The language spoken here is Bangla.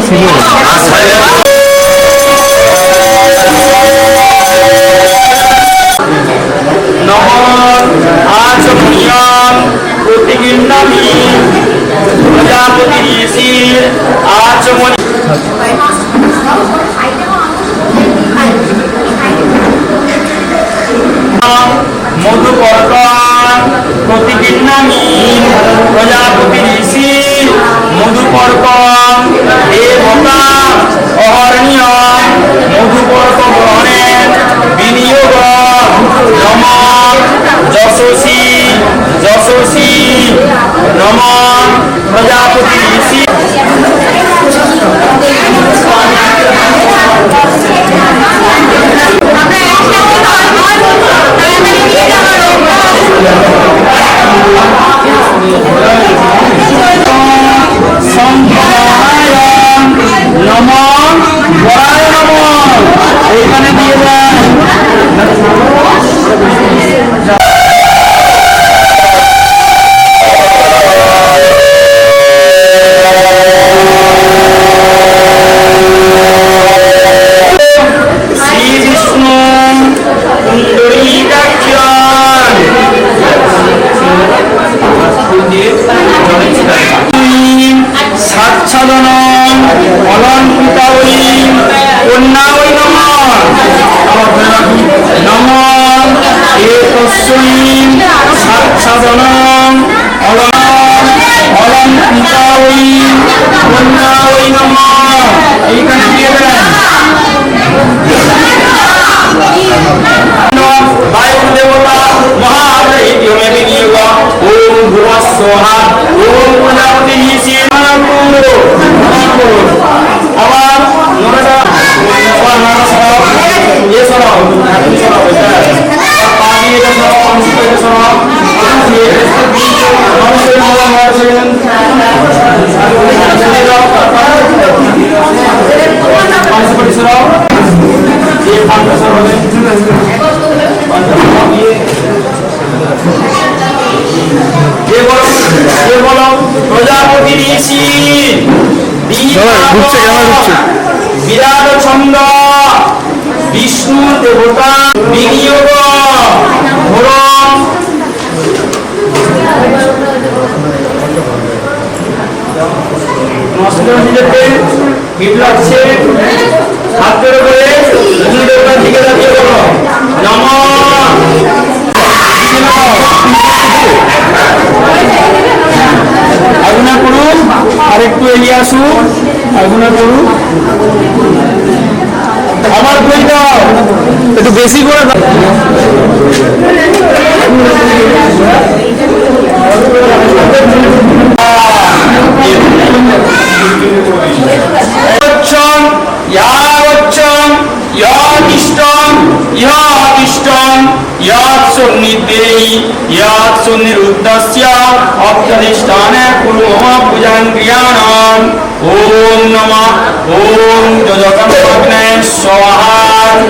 শুরু হয়নি। নমন আচমনিয়ম প্রতিগিন্নামি প্রজাপতি মধুকর্কণ দেবতা অহরণীয় মধুকর্ক গ্রহণের বিনিয়োগ। নম যশস্বী যশস্বী নম প্রজাপতি ঋষি। নম বরায় নম এইখানে দিয়ে দেন। 예, 방금 서로는 완전 বিরাট ছন্দ বিষ্ণু দেবতা বিনিয়োগ ধরম নষ্ট নিজেকে হিট লাগছে হাত ধরে করে বিষ্ণু দেবতার দিকে বলো। নম আরেকটু এগিয়ে আসুন, আগুনা করুন আমার একটু বেশি করে ইয়াত সুন্নি দেই ইয়াত সুন্নির উদ্দেশ্য অফগানিস্তানে कुरु मम ओम क्रियाणाम् ॐ नमः स्वाहा।